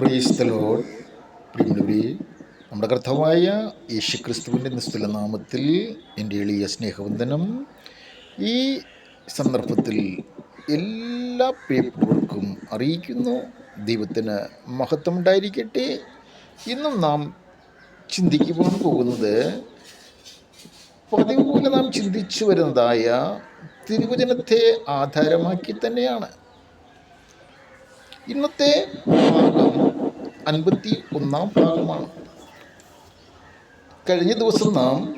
പ്രീസ്തലോൾ പ്രിയമുള്ളവരെ നമ്മുടെ കർത്താവായ യേശു ക്രിസ്തുവിന്റെ നിസ്തുല നാമത്തിൽ എന്റെ എളിയ സ്നേഹവന്ദനം. ഈ സന്ദർഭത്തിൽ എല്ലാ പേപ്പുകൾക്കും അറിയിക്കുന്നു ദൈവത്തിന് മഹത്വം ഉണ്ടായിരിക്കട്ടെ. ഇന്നും നാം ചിന്തിക്കുവാൻ പോകുന്നത് പതിവ് പോലെ നാം ചിന്തിച്ചു വരുന്നതായ തിരുവചനത്തെ ആധാരമാക്കി തന്നെയാണ്. ഇന്നത്തെ അൻപത്തി ഒന്നാം ഭാഗമാണ്. കഴിഞ്ഞ ദിവസം നാം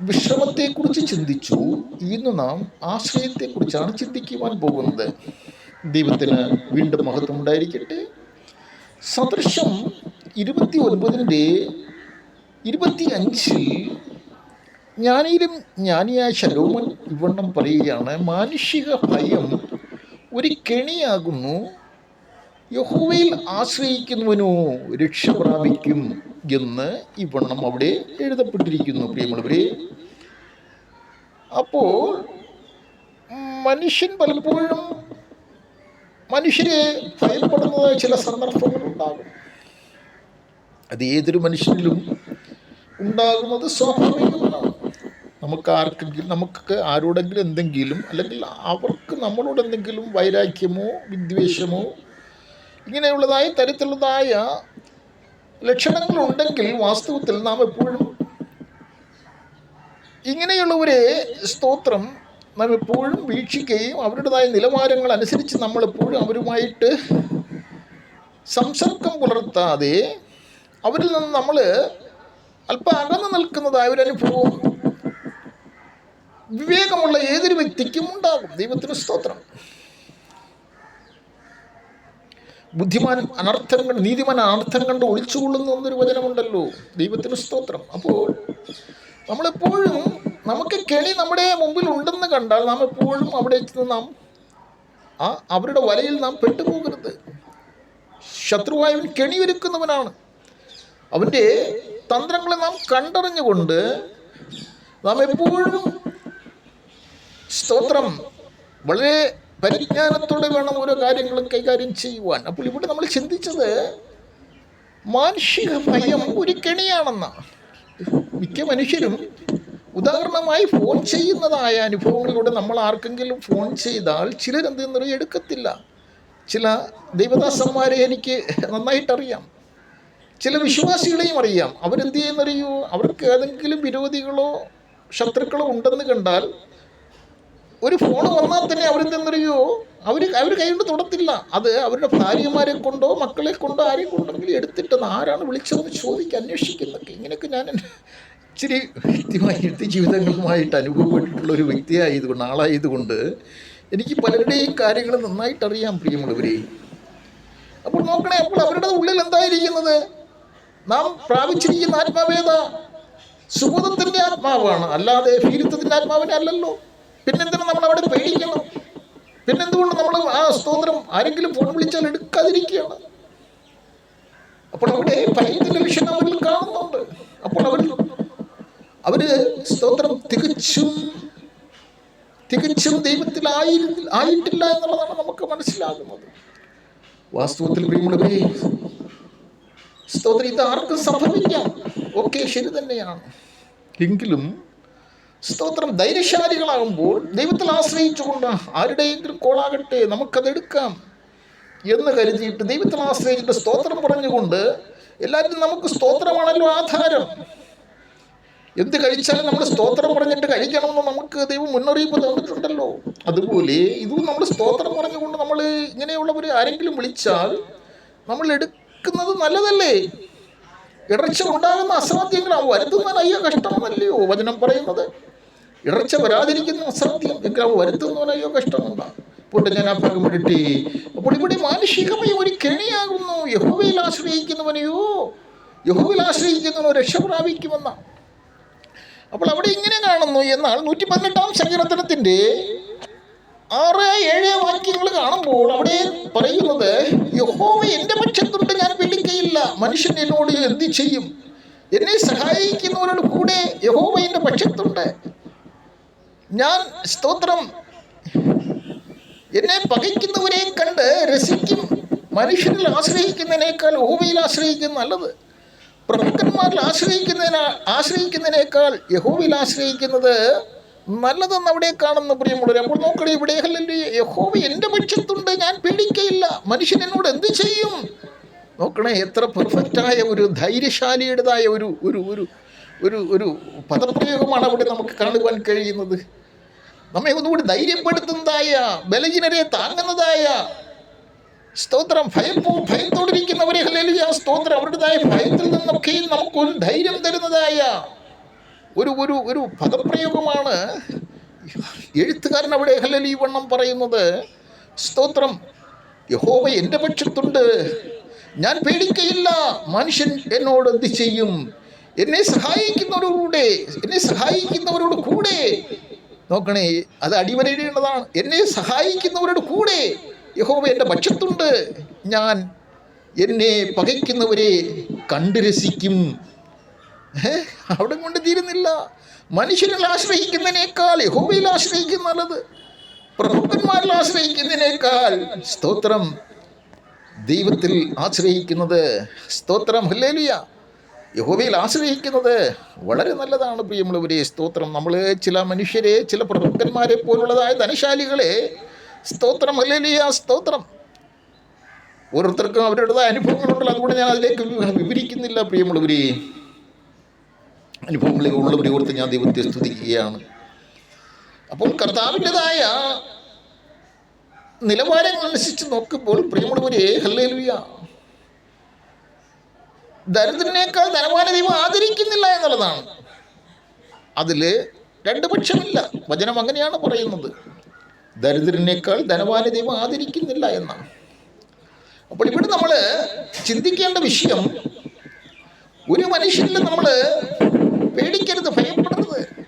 വിശ്രമത്തെക്കുറിച്ച് ചിന്തിച്ചു. ഇന്ന് നാം ആശ്രയത്തെക്കുറിച്ചാണ് ചിന്തിക്കുവാൻ പോകുന്നത്. ദൈവത്തിന് വീണ്ടും മഹത്വം ഉണ്ടായിരിക്കട്ടെ സദൃശം ഇരുപത്തി ഒൻപതിന്റെ ഇരുപത്തി അഞ്ചിൽ ജ്ഞാനിയിലും ജ്ഞാനിയായ ശലോമൻ ഇവണ്ണം പറയുകയാണ് മാനുഷിക ഭയം ഒരു കെണിയാകുന്നു യഹോവയിൽ ആശ്രയിക്കുന്നവനോ രക്ഷ പ്രാപിക്കും എന്ന് ഇവണ്ണം അവിടെ എഴുതപ്പെട്ടിരിക്കുന്നു പ്രിയമുള്ളവരെ. അപ്പോൾ മനുഷ്യൻ പലപ്പോഴും മനുഷ്യരെ ഭയപ്പെടുന്നത് ചില സന്ദർഭങ്ങളുണ്ടാകും അത് ഏതൊരു മനുഷ്യനിലും ഉണ്ടാകുന്നത് സ്വാഭാവികമാണ് നമുക്ക് ആർക്കെങ്കിലും നമുക്ക് ആരോടെങ്കിലും എന്തെങ്കിലും അല്ലെങ്കിൽ അവർക്ക് നമ്മളോട് എന്തെങ്കിലും വൈരാഗ്യമോ വിദ്വേഷമോ ഇങ്ങനെയുള്ളതായ തരത്തിലുള്ളതായ ലക്ഷണങ്ങളുണ്ടെങ്കിൽ വാസ്തവത്തിൽ നാം എപ്പോഴും ഇങ്ങനെയുള്ളവരെ സ്തോത്രം നാം എപ്പോഴും വീക്ഷിക്കുകയും അവരുടേതായ നിലവാരങ്ങൾ അനുസരിച്ച് നമ്മളെപ്പോഴും അവരുമായിട്ട് സംസർഗം പുലർത്താതെ അവരിൽ നിന്ന് നമ്മൾ അല്പം അകന്നു നിൽക്കുന്നതായ ഒരു അനുഭവം വിവേകമുള്ള ഏതൊരു വ്യക്തിക്കും ഉണ്ടാകും. ദൈവത്തിന് സ്തോത്രം. ബുദ്ധിമാൻ അനർത്ഥം കണ്ട് നീതിമാൻ അനർത്ഥം കണ്ട് ഒളിച്ചുകൊള്ളുന്നു എന്നൊരു വചനമുണ്ടല്ലോ. ദൈവത്തിന് സ്തോത്രം. അപ്പോൾ നമ്മളെപ്പോഴും നമുക്ക് കെണി നമ്മുടെ മുമ്പിൽ ഉണ്ടെന്ന് കണ്ടാൽ നാം എപ്പോഴും അവിടെ നാം ആ അവരുടെ വലയിൽ നാം പെട്ടുപോകരുത്. ശത്രുവായവൻ കെണി ഒരുക്കുന്നവനാണ്. അവന്റെ തന്ത്രങ്ങളെ നാം കണ്ടറിഞ്ഞുകൊണ്ട് നാം എപ്പോഴും സ്തോത്രം. വളരെ പരിജ്ഞാനത്തോടെ വേണം ഓരോ കാര്യങ്ങളും കൈകാര്യം ചെയ്യുവാൻ. അപ്പോൾ ഇവിടെ നമ്മൾ ചിന്തിച്ചത് മാനുഷിക ഭയം ഒരു കെണിയാണെന്നാണ് മിക്ക മനുഷ്യരും ഉദാഹരണമായി ഫോൺ ചെയ്യുന്നതായ അനുഭവങ്ങളിലൂടെ നമ്മൾ ആർക്കെങ്കിലും ഫോൺ ചെയ്താൽ ചിലരെന്തെന്നറിയോ എടുക്കത്തില്ല. ചില ദൈവദാസന്മാരെ എനിക്ക് നന്നായിട്ടറിയാം. ചില വിശ്വാസികളെയും അറിയാം. അവരെന്ത് ചെയ്യുന്നറിയോ? അവർക്ക് ഏതെങ്കിലും വിരോധികളോ ശത്രുക്കളോ ഉണ്ടെന്ന് കണ്ടാൽ ഒരു ഫോൺ വന്നാൽ തന്നെ അവരെന്തെന്നറിയോ അവർ അവർ കൈകൊണ്ട് തൊടത്തില്ല. അത് അവരുടെ ഭാര്യമാരെ കൊണ്ടോ മക്കളെ കൊണ്ടോ ആരെ കൊണ്ടെങ്കിലും എടുത്തിട്ട് ആരാണ് വിളിച്ചതെന്ന് ചോദിക്കുക അന്വേഷിക്കുന്നൊക്കെ ഇങ്ങനെയൊക്കെ ഞാൻ ഇച്ചിരി വ്യക്തിമായിട്ട് ജീവിതങ്ങളുമായിട്ട് അനുഭവപ്പെട്ടിട്ടുള്ള ഒരു വ്യക്തിയായതുകൊണ്ട് ആളായതുകൊണ്ട് എനിക്ക് പലരുടെയും കാര്യങ്ങൾ നന്നായിട്ട് അറിയാം പ്രിയമുള്ളവരെ. അപ്പോൾ നോക്കണേ അപ്പോൾ അവരുടെ ഉള്ളിൽ എന്തായിരിക്കുന്നത്? നാം പ്രാപിച്ചിരിക്കുന്ന ആത്മാവേദ സുബോധത്തിന്റെ ആത്മാവാണ്. അല്ലാതെ ഭീരുത്വത്തിന്റെ ആത്മാവിനെ അല്ലല്ലോ. പിന്നെന്തിനാ നമ്മൾ അവിടെ പേടിക്കണം? പിന്നെന്തുകൊണ്ട് നമ്മൾ ആ സ്തോത്രം ആരെങ്കിലും ഫോൺ വിളിച്ചാൽ എടുക്കാതിരിക്കുകയാണ്? അപ്പോൾ അവിടെ ഭയത്തിന്റെ വിഷയം അവരിൽ കാണുന്നുണ്ട്. അപ്പോൾ അവർ അവർ സ്തോത്രം തികച്ചും തികച്ചും ദൈവത്തിലായി ആയിട്ടില്ല എന്നുള്ളതാണ് നമുക്ക് മനസ്സിലാകുന്നത്. വാസ്തവത്തിൽ സ്തോത്രം ഇത് ആർക്കും സംഭവിക്കാം. ഓക്കെ ശരി തന്നെയാണ്. എങ്കിലും സ്തോത്രം. ധൈര്യശാലികളാകുമ്പോൾ ദൈവത്തിൽ ആശ്രയിച്ചുകൊണ്ട് ആരുടെയെങ്കിലും കോളാകട്ടെ നമുക്കത് എടുക്കാം എന്ന് കരുതിയിട്ട് ദൈവത്തിൽ ആശ്രയിച്ചിട്ട് സ്തോത്രം പറഞ്ഞുകൊണ്ട് എല്ലാവരും നമുക്ക് സ്തോത്രമാണല്ലോ ആധാരം. എന്ത് കഴിച്ചാലും നമ്മൾ സ്തോത്രം പറഞ്ഞിട്ട് കഴിക്കണമെന്ന് നമുക്ക് ദൈവം മുന്നറിയിപ്പ് തന്നിട്ടുണ്ടല്ലോ. അതുപോലെ ഇതും നമ്മൾ സ്തോത്രം പറഞ്ഞുകൊണ്ട് നമ്മൾ ഇങ്ങനെയുള്ളവർ ആരെങ്കിലും വിളിച്ചാൽ നമ്മൾ എടുക്കുന്നത് നല്ലതല്ലേ? ഇടർച്ച ഉണ്ടാകുന്ന അസാധ്യങ്ങൾ അവ വരുത്തുവാൻ അയ്യോ കഷ്ടമല്ലയോ? വചനം പറയുന്നത്. ഇടർച്ച വരാതിരിക്കുന്ന അസാധ്യം എങ്കിൽ അവ വരുത്തുന്നവനയ്യോ കഷ്ടമെന്നാണ് പൊട്ട് ഞാൻ ആ ഭാഗം വിടട്ടെ അപ്പോൾ ഇവിടെ മാനുഷികമായി ഒരു കെണിയാകുന്നു. യഹോവയിൽ ആശ്രയിക്കുന്നവനെയോ? യഹുവിൽ ആശ്രയിക്കുന്നവനോ രക്ഷ പ്രാപിക്കുമെന്നാണ് അപ്പോൾ അവിടെ ഇങ്ങനെ കാണുന്നു എന്നാൽ നൂറ്റി പതിനെട്ടാം സങ്കീർത്തനത്തിന്റെ ആറ് ഏഴ് വാക്യങ്ങൾ കാണുമ്പോൾ അവിടെ പറയുന്നത് യഹോവ എന്റെ പക്ഷത്തുണ്ട് ഞാൻ വിളിക്കയില്ല. മനുഷ്യൻ എന്നോട് എന്ത് ചെയ്യും? എന്നെ സഹായിക്കുന്നവരോട് കൂടെ യഹോവ എന്റെ പക്ഷത്തുണ്ട്. ഞാൻ സ്തോത്രം. എന്നെ പകയ്ക്കുന്നവരെ കണ്ട് രസിക്കും. മനുഷ്യരിൽ ആശ്രയിക്കുന്നതിനേക്കാൾ യഹോവയിൽ ആശ്രയിക്കുന്ന നല്ലത്. പ്രഭുക്കന്മാരിൽ ആശ്രയിക്കുന്നതിനാ ആശ്രയിക്കുന്നതിനേക്കാൾ യഹോവയിൽ ആശ്രയിക്കുന്നത് നല്ലതെന്ന് അവിടെ കാണുന്ന പ്രിയമുള്ളവർ അപ്പോൾ നോക്കണേ ഇവിടെ ഹല്ലേലൂയ, യഹോവ എന്റെ പക്ഷത്തുണ്ട് ഞാൻ പേടിക്കയില്ല. മനുഷ്യൻ എന്നോട് എന്ത് ചെയ്യും? നോക്കണേ എത്ര പെർഫെക്റ്റായ ഒരു ധൈര്യശാലിയുടേതായ ഒരു ഒരു ഒരു ഒരു ഒരു പദപ്രയോഗമാണ് അവിടെ നമുക്ക് കാണുവാൻ കഴിയുന്നത്. നമ്മെ ഒന്നുകൂടി ധൈര്യപ്പെടുത്തുന്നതായ ബലഹീനരെ താങ്ങുന്നതായ സ്തോത്രം ഭയപ്പോ ഭയത്തോടിരിക്കുന്നവരെ ഹല്ലേലൂയ സ്തോത്രം അവരുടേതായ ഭയത്തിൽ നിന്നൊക്കെയും നമുക്കൊരു ധൈര്യം തരുന്നതായ ഒരു ഒരു ഒരു പദപ്രയോഗമാണ് എഴുത്തുകാരൻ അവിടെ ഹലലി വണ്ണം പറയുന്നത്. സ്തോത്രം. യഹോവ എന്റെ പക്ഷത്തുണ്ട്. ഞാൻ പേടിക്കയില്ല. മനുഷ്യൻ എന്നോട് എന്ത് ചെയ്യും? എന്നെ സഹായിക്കുന്നവരോടുകൂടെ എന്നെ സഹായിക്കുന്നവരോട് കൂടെ. നോക്കണേ അത് അടിവരയിടേണ്ടതാണ്. എന്നെ സഹായിക്കുന്നവരോട് കൂടെ. യഹോവ എന്റെ പക്ഷത്തുണ്ട്. ഞാൻ എന്നെ പകയ്ക്കുന്നവരെ കണ്ടു രസിക്കും? അവിടെ കൊണ്ട് തീരുന്നില്ല മനുഷ്യരിൽ ആശ്രയിക്കുന്നതിനേക്കാൾ യഹോബയിൽ ആശ്രയിക്കുന്ന നല്ലത്. പ്രഭുക്കന്മാരിൽ ആശ്രയിക്കുന്നതിനേക്കാൾ സ്തോത്രം. ദൈവത്തിൽ ആശ്രയിക്കുന്നത് സ്തോത്രം. ഹല്ലേലൂയ. യഹോവയിൽ ആശ്രയിക്കുന്നത് വളരെ നല്ലതാണ് പ്രിയമുള്ളവരെ സ്തോത്രം. നമ്മൾ ചില മനുഷ്യരെ ചില പ്രഭുക്കന്മാരെ പോലുള്ളതായ ധനശാലികളെ സ്തോത്രം. ഹല്ലേലൂയ സ്തോത്രം. ഓരോരുത്തർക്കും അവരുടേതായ അനുഭവങ്ങളുണ്ടല്ലോ. അതുകൊണ്ട് ഞാൻ അതിലേക്ക് വിവരിക്കുന്നില്ല പ്രിയമുള്ളവരെ. അനുഭവങ്ങളിൽ ഉള്ളവരെ ഓർത്ത് ഞാൻ ദൈവത്തെ സ്തുതിക്കുകയാണ്. അപ്പോൾ കർത്താവിന്റെതായ നിലവാരങ്ങൾ അനുസരിച്ച് നോക്കുമ്പോൾ പ്രിയമുള്ളവരെ ഹല്ലേലൂയ. ദരിദ്രനേക്കാൾ ധനവാന ദൈവം ആദരിക്കുന്നില്ല എന്നുള്ളതാണ്. അതിൽ രണ്ട് പക്ഷമില്ല. വചനം അങ്ങനെയാണ് പറയുന്നത്. ദരിദ്രനേക്കാൾ ധനവാന ദൈവം ആദരിക്കുന്നില്ല എന്നാണ്. അപ്പോൾ ഇവിടെ നമ്മൾ ചിന്തിക്കേണ്ട വിഷയം ഒരു മനുഷ്യനിൽ നമ്മൾ പേടിക്കരുത് ഭയപ്പെടരുത്.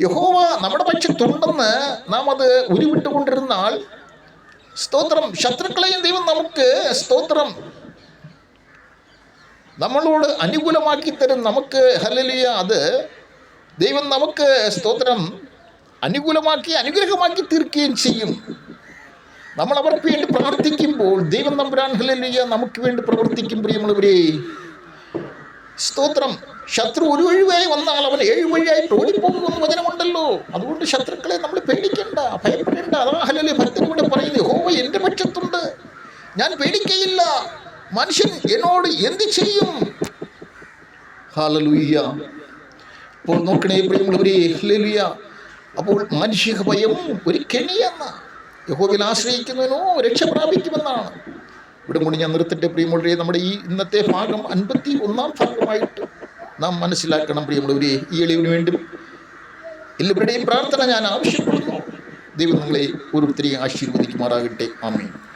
യഹോവ നമ്മുടെ പക്ഷത്തുണ്ടെന്ന് നാം അത് ഉരുവിട്ടുകൊണ്ടിരുന്നാൽ സ്തോത്രം. ശത്രുക്കളെയും ദൈവം നമുക്ക് സ്തോത്രം. നമ്മളോട് അനുകൂലമാക്കി തരും നമുക്ക്. ഹലലിയ അത് ദൈവം നമുക്ക് സ്തോത്രം. അനുകൂലമാക്കി അനുഗ്രഹമാക്കി തീർക്കുകയും ചെയ്യും. നമ്മൾ അവർക്ക് വേണ്ടി പ്രാർത്ഥിക്കുമ്പോൾ ദൈവം നമ്പുരാൻ ഹലലിയ നമുക്ക് വേണ്ടി പ്രവർത്തിക്കും പ്രിയമുള്ളവരെ. സ്തോത്രം. ശത്രു ഒരു വഴിയായി വന്നാൽ അവൻ ഏഴ് വഴിയായിട്ട് ഓടിപ്പോകുമെന്ന് വചനമുണ്ടല്ലോ. അതുകൊണ്ട് ശത്രുക്കളെ നമ്മൾ പേടിക്കണ്ട ഭയപ്പെടേണ്ട. അതാ ഹലലി ഭക്തനിവിടെ പറയുന്നത് ഹോവ എന്റെ പക്ഷത്തുണ്ട്. ഞാൻ പേടിക്കയില്ല. മനുഷ്യൻ എന്നോട് എന്ത് ചെയ്യും? ഹാലലുയ്യ അപ്പോൾ നോക്കണേ പ്രിയമുള്ളവരെ അപ്പോൾ മാനുഷിക ഭയം ഒരു കെണിയെന്ന യഹോവിൽ ആശ്രയിക്കുന്നതിനോ രക്ഷ പ്രാപിക്കുമെന്നാണ്. ഇവിടെ കൂടി ഞാൻ നിർത്തിട്ടെ പ്രിയമുള്ളവരെ നമ്മുടെ ഈ ഇന്നത്തെ ഭാഗം അൻപത്തി ഒന്നാം ഭാഗമായിട്ട് നാം മനസ്സിലാക്കണം പ്രിയമുള്ളവരെ ഈ എളിവിന് വേണ്ടി. എല്ലാവരുടെയും പ്രാർത്ഥന ഞാൻ ആവശ്യപ്പെടുന്നു. ദൈവം നിങ്ങളെ ഓരോരുത്തരെയും ആശീർവദിക്കുമാറാകട്ടെ. ആമേൻ.